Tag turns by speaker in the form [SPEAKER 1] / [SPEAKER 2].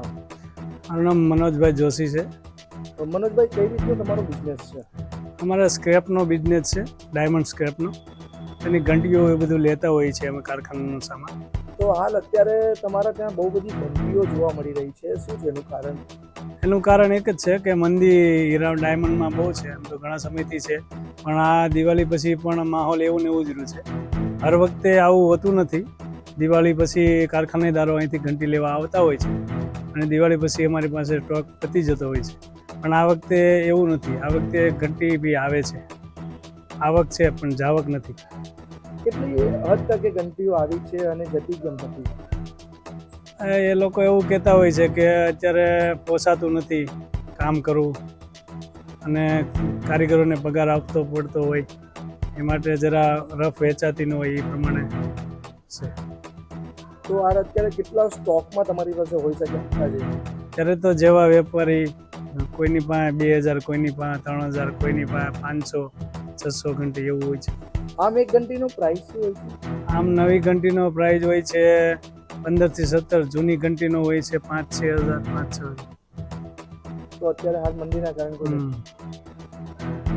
[SPEAKER 1] મારું નામ મનોજભાઈ જોશી છે.
[SPEAKER 2] તો મનોજભાઈ કઈ રીતે તમારો બિઝનેસ છે?
[SPEAKER 1] અમારા સ્ક્રેપનો બિઝનેસ છે ડાયમંડ સ્ક્રેપનો એની ઘંટીઓ એ બધું લેતા હોઈએ છીએ અમે કારખાનાનો સામાન.
[SPEAKER 2] તો હાલ અત્યારે તમારા ત્યાં બહુ બધી ઘંટીઓ જોવા મળી રહી છે. શું છે એનું કારણ?
[SPEAKER 1] એનું કારણ એક જ છે કે મંદી હીરા ડાયમંડમાં બહુ છે એમ તો ઘણા સમયથી છે. પણ આ દિવાળી પછી પણ માહોલ એવું ને એવું જ રહ્યું છે. હર વખતે આવું હોતું નથી. દિવાળી પછી કારખાનેદારો અહીંથી ઘંટી લેવા આવતા હોય છે. અને દિવાળી પછી અમારી પાસે સ્ટોક પતી જતો હોય છે. પણ આ વખતે એવું નથી. આ વખતે ઘંટી બી આવે છે. આવક છે પણ જાવક નથી.
[SPEAKER 2] કેટલી હદ તકે ઘંટીઓ આવી છે અને જતી કેમ નથી.
[SPEAKER 1] એ લોકો એવું કહેતા હોય છે કે અત્યારે પોસાતું નથી કામ કરવું. અને કારીગરોને પગાર આપતો પડતો હોય. એ માટે જરા રફ વેચાતી ન હોય એ પ્રમાણે છે.
[SPEAKER 2] તો આ અત્યારે કેટલા સ્ટોકમાં તમારી પાસે હોઈ શકે? અત્યારે
[SPEAKER 1] ત્યારે તો જેવા વેપારી કોઈની પાસે બે હજાર કોઈની પાસે ત્રણ હજાર કોઈની પાસે પાંચસો છસો ઘંટી એવું હોય છે.
[SPEAKER 2] આમ એક ઘંટીનો પ્રાઇસ શું હોય છે?
[SPEAKER 1] આમ નવી ઘંટીનો પ્રાઇસ હોય છે પંદરથી સત્તર જૂની ઘંટીનો હોય છે પાંચ છ હજાર પાંચ છ
[SPEAKER 2] તો અત્યારે હાલ મંદીના કારણે.